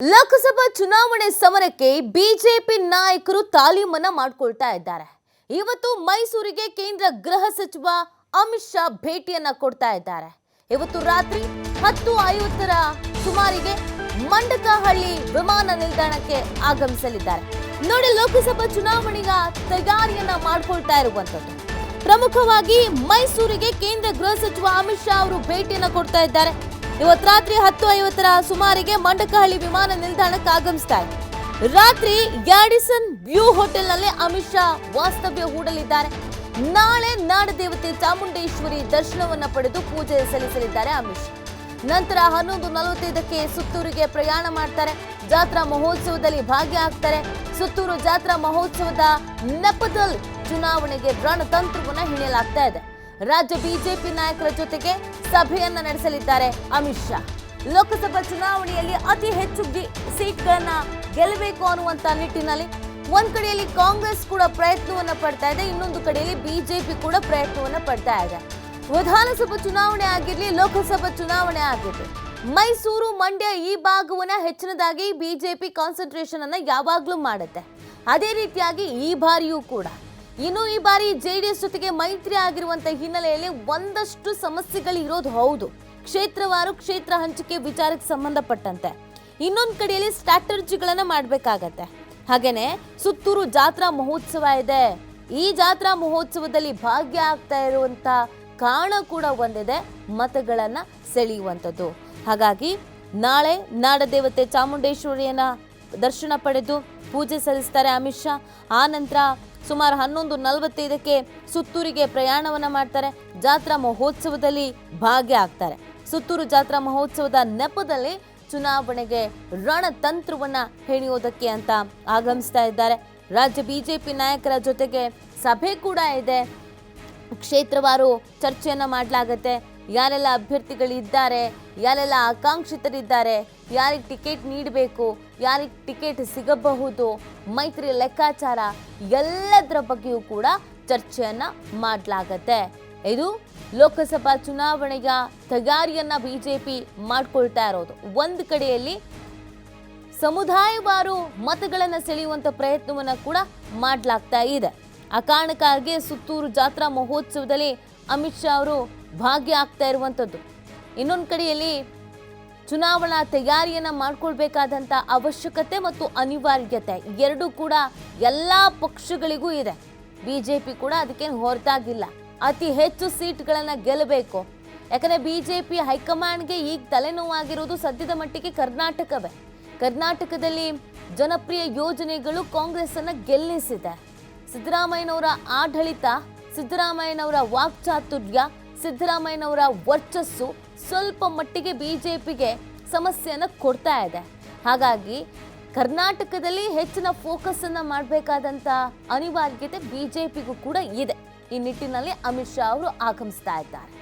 ಲೋಕಸಭಾ ಚುನಾವಣೆ ಸಮರಕ್ಕೆ ಬಿಜೆಪಿ ನಾಯಕರು ತಾಲೀಮನ್ನ ಮಾಡ್ಕೊಳ್ತಾ ಇದ್ದಾರೆ. ಇವತ್ತು ಮೈಸೂರಿಗೆ ಕೇಂದ್ರ ಗೃಹ ಸಚಿವ ಅಮಿತ್ ಶಾ ಭೇಟಿಯನ್ನ ಕೊಡ್ತಾ ಇದ್ದಾರೆ. ಇವತ್ತು ರಾತ್ರಿ ಹತ್ತು ಐವತ್ತರ ಸುಮಾರಿಗೆ ಮಂಡಕಹಳ್ಳಿ ವಿಮಾನ ನಿಲ್ದಾಣಕ್ಕೆ ಆಗಮಿಸಲಿದ್ದಾರೆ. ನೋಡಿ ಲೋಕಸಭಾ ಚುನಾವಣೆಯ ತಯಾರಿಯನ್ನ ಮಾಡ್ಕೊಳ್ತಾ ಇರುವಂತದ್ದು ಪ್ರಮುಖವಾಗಿ ಮೈಸೂರಿಗೆ ಕೇಂದ್ರ ಗೃಹ ಸಚಿವ ಅಮಿತ್ ಶಾ ಅವರು ಭೇಟಿಯನ್ನ ಕೊಡ್ತಾ ಇದ್ದಾರೆ. ಇವತ್ತು ರಾತ್ರಿ ಹತ್ತು ಐವತ್ತರ ಸುಮಾರಿಗೆ ಮಂಡಕಹಳ್ಳಿ ವಿಮಾನ ನಿಲ್ದಾಣಕ್ಕೆ ಇದೆ ರಾತ್ರಿ ಗ್ಯಾಡಿಸನ್ ವ್ಯೂ ಹೋಟೆಲ್ನಲ್ಲಿ ಅಮಿತ್ ಶಾ ವಾಸ್ತವ್ಯ ಹೂಡಲಿದ್ದಾರೆ. ನಾಳೆ ನಾಡದೇವತೆ ಚಾಮುಂಡೇಶ್ವರಿ ದರ್ಶನವನ್ನ ಪಡೆದು ಪೂಜೆ ಸಲ್ಲಿಸಲಿದ್ದಾರೆ ಅಮಿತ್ ಶಾ. ನಂತರ ಹನ್ನೊಂದು ನಲವತ್ತೈದಕ್ಕೆ ಸುತ್ತೂರಿಗೆ ಪ್ರಯಾಣ ಮಾಡ್ತಾರೆ. ಜಾತ್ರಾ ಮಹೋತ್ಸವದಲ್ಲಿ ಭಾಗಿಯಾಗ್ತಾರೆ. ಸುತ್ತೂರು ಜಾತ್ರಾ ಮಹೋತ್ಸವದ ನೆಪದಲ್ಲಿ ಚುನಾವಣೆಗೆ ರಣತಂತ್ರವನ್ನ ಹಿಡಿಯಲಾಗ್ತಾ ಇದೆ. ರಾಜ್ಯ ಬಿಜೆಪಿ ನಾಯಕರ ಜೊತೆಗೆ ಸಭೆಯನ್ನ ನಡೆಸಲಿದ್ದಾರೆ ಅಮಿತ್ ಶಾ. ಲೋಕಸಭಾ ಚುನಾವಣೆಯಲ್ಲಿ ಅತಿ ಹೆಚ್ಚು ಸೀಟ್ಗಳನ್ನ ಗೆಲ್ಲಬೇಕು ಅನ್ನುವಂತ ನಿಟ್ಟಿನಲ್ಲಿ ಒಂದ್ ಕಡೆಯಲ್ಲಿ ಕಾಂಗ್ರೆಸ್ ಕೂಡ ಪ್ರಯತ್ನವನ್ನ ಪಡ್ತಾ ಇದೆ, ಇನ್ನೊಂದು ಕಡೆಯಲ್ಲಿ ಬಿಜೆಪಿ ಕೂಡ ಪ್ರಯತ್ನವನ್ನ ಪಡ್ತಾ ಇದೆ. ವಿಧಾನಸಭಾ ಚುನಾವಣೆ ಆಗಿರ್ಲಿ, ಲೋಕಸಭಾ ಚುನಾವಣೆ ಆಗಿರ್ಲಿ, ಮೈಸೂರು ಮಂಡ್ಯ ಈ ಭಾಗವನ್ನ ಹೆಚ್ಚಿನದಾಗಿ ಬಿಜೆಪಿ ಕಾನ್ಸಂಟ್ರೇಷನ್ ಅನ್ನ ಯಾವಾಗ್ಲೂ ಮಾಡುತ್ತೆ. ಅದೇ ರೀತಿಯಾಗಿ ಈ ಬಾರಿಯೂ ಕೂಡ. ಇನ್ನು ಈ ಬಾರಿ ಜೆಡಿಎಸ್ ಜೊತೆಗೆ ಮೈತ್ರಿ ಆಗಿರುವಂತ ಹಿನ್ನೆಲೆಯಲ್ಲಿ ಒಂದಷ್ಟು ಸಮಸ್ಯೆಗಳು ಇರೋದು ಹೌದು. ಕ್ಷೇತ್ರವಾರು ಕ್ಷೇತ್ರ ಹಂಚಿಕೆ ವಿಚಾರಕ್ಕೆ ಸಂಬಂಧಪಟ್ಟಂತೆ. ಇನ್ನೊಂದು ಕಡೆಯಲ್ಲಿ ಸ್ಟ್ರಾಟರ್ಜಿಗಳನ್ನ ಮಾಡಬೇಕಾಗತ್ತೆ. ಹಾಗೇನೆ ಸುತ್ತೂರು ಜಾತ್ರಾ ಮಹೋತ್ಸವ ಇದೆ. ಈ ಜಾತ್ರಾ ಮಹೋತ್ಸವದಲ್ಲಿ ಭಾಗ್ಯ ಆಗ್ತಾ ಇರುವಂತ ಕಾರಣ ಕೂಡ ಒಂದಿದೆ. ಮತಗಳನ್ನ ಸೆಳೆಯುವಂಥದ್ದು. ಹಾಗಾಗಿ ನಾಳೆ ನಾಡದೇವತೆ ಚಾಮುಂಡೇಶ್ವರಿಯನ್ನ ದರ್ಶನ ಪಡೆದು ಪೂಜೆ ಸಲ್ಲಿಸ್ತಾರೆ ಅಮಿತ್ ಶಾ. ಆ ನಂತರ ಸುಮಾರು ಹನ್ನೊಂದು ನಲವತ್ತೈದಕ್ಕೆ ಸುತ್ತೂರಿಗೆ ಪ್ರಯಾಣವನ್ನ ಮಾಡ್ತಾರೆ. ಜಾತ್ರಾ ಮಹೋತ್ಸವದಲ್ಲಿ ಭಾಗಿಯಾಗ್ತಾರೆ. ಸುತ್ತೂರು ಜಾತ್ರಾ ಮಹೋತ್ಸವದ ನೆಪದಲ್ಲಿ ಚುನಾವಣೆಗೆ ರಣತಂತ್ರವನ್ನ ಹೆಣೆಯೋದಕ್ಕೆ ಅಂತ ಆಗಮಿಸ್ತಾ ಇದ್ದಾರೆ. ರಾಜ್ಯ ಬಿಜೆಪಿ ನಾಯಕರ ಜೊತೆಗೆ ಸಭೆ ಕೂಡ ಇದೆ. ಕ್ಷೇತ್ರವಾರು ಚರ್ಚೆಯನ್ನು ಮಾಡಲಾಗತ್ತೆ. ಯಾರೆಲ್ಲ ಅಭ್ಯರ್ಥಿಗಳಿದ್ದಾರೆ, ಯಾರೆಲ್ಲ ಆಕಾಂಕ್ಷಿತರಿದ್ದಾರೆ, ಯಾರಿಗೆ ಟಿಕೆಟ್ ನೀಡಬೇಕು, ಯಾರಿಗೆ ಟಿಕೆಟ್ ಸಿಗಬಹುದು, ಮೈತ್ರಿ ಲೆಕ್ಕಾಚಾರ ಎಲ್ಲದರ ಬಗ್ಗೆಯೂ ಕೂಡ ಚರ್ಚೆಯನ್ನು ಮಾಡಲಾಗತ್ತೆ. ಇದು ಲೋಕಸಭಾ ಚುನಾವಣೆಯ ತಯಾರಿಯನ್ನ ಬಿಜೆಪಿ ಮಾಡ್ಕೊಳ್ತಾ ಇರೋದು. ಒಂದು ಕಡೆಯಲ್ಲಿ ಸಮುದಾಯವಾರು ಮತಗಳನ್ನು ಸೆಳೆಯುವಂಥ ಪ್ರಯತ್ನವನ್ನು ಕೂಡ ಮಾಡಲಾಗ್ತಾ ಇದೆ. ಆ ಕಾರಣಕ್ಕಾಗಿ ಸುತ್ತೂರು ಜಾತ್ರಾ ಮಹೋತ್ಸವದಲ್ಲಿ ಅಮಿತ್ ಶಾ ಅವರು ಭಾಗಿಯಾಗ್ತಾ ಇರುವಂಥದ್ದು. ಇನ್ನೊಂದು ಕಡೆಯಲ್ಲಿ ಚುನಾವಣಾ ತಯಾರಿಯನ್ನು ಮಾಡ್ಕೊಳ್ಬೇಕಾದಂಥ ಅವಶ್ಯಕತೆ ಮತ್ತು ಅನಿವಾರ್ಯತೆ ಎರಡೂ ಕೂಡ ಎಲ್ಲ ಪಕ್ಷಗಳಿಗೂ ಇದೆ. ಬಿ ಜೆ ಪಿ ಕೂಡ ಅದಕ್ಕೇನು ಹೊರತಾಗಿಲ್ಲ. ಅತಿ ಹೆಚ್ಚು ಸೀಟ್ಗಳನ್ನು ಗೆಲ್ಲಬೇಕು. ಯಾಕಂದರೆ ಬಿ ಜೆ ಪಿ ಹೈಕಮಾಂಡ್ಗೆ ಈಗ ತಲೆನೋವಾಗಿರೋದು ಸದ್ಯದ ಮಟ್ಟಿಗೆ ಕರ್ನಾಟಕವೇ. ಕರ್ನಾಟಕದಲ್ಲಿ ಜನಪ್ರಿಯ ಯೋಜನೆಗಳು ಕಾಂಗ್ರೆಸ್ಸನ್ನು ಗೆಲ್ಲಿಸಿದೆ. ಸಿದ್ದರಾಮಯ್ಯನವರ ಆಡಳಿತ, ಸಿದ್ದರಾಮಯ್ಯನವರ ವಾಕ್ಚಾತುರ್ಯ ಸಿದ್ದರಾಮಯ್ಯನವರ ವರ್ಚಸ್ಸು ಸ್ವಲ್ಪ ಮಟ್ಟಿಗೆ ಬಿಜೆಪಿಗೆ ಸಮಸ್ಯೆಯನ್ನು ಕೊಡ್ತಾ ಇದೆ. ಹಾಗಾಗಿ ಕರ್ನಾಟಕದಲ್ಲಿ ಹೆಚ್ಚಿನ ಫೋಕಸ್ ಅನ್ನ ಮಾಡಬೇಕಾದಂತ ಅನಿವಾರ್ಯತೆ ಬಿಜೆಪಿಗೂ ಕೂಡ ಇದೆ. ಈ ನಿಟ್ಟಿನಲ್ಲಿ ಅಮಿತ್ ಶಾ ಅವರು ಆಗಮಿಸ್ತಾ ಇದ್ದಾರೆ.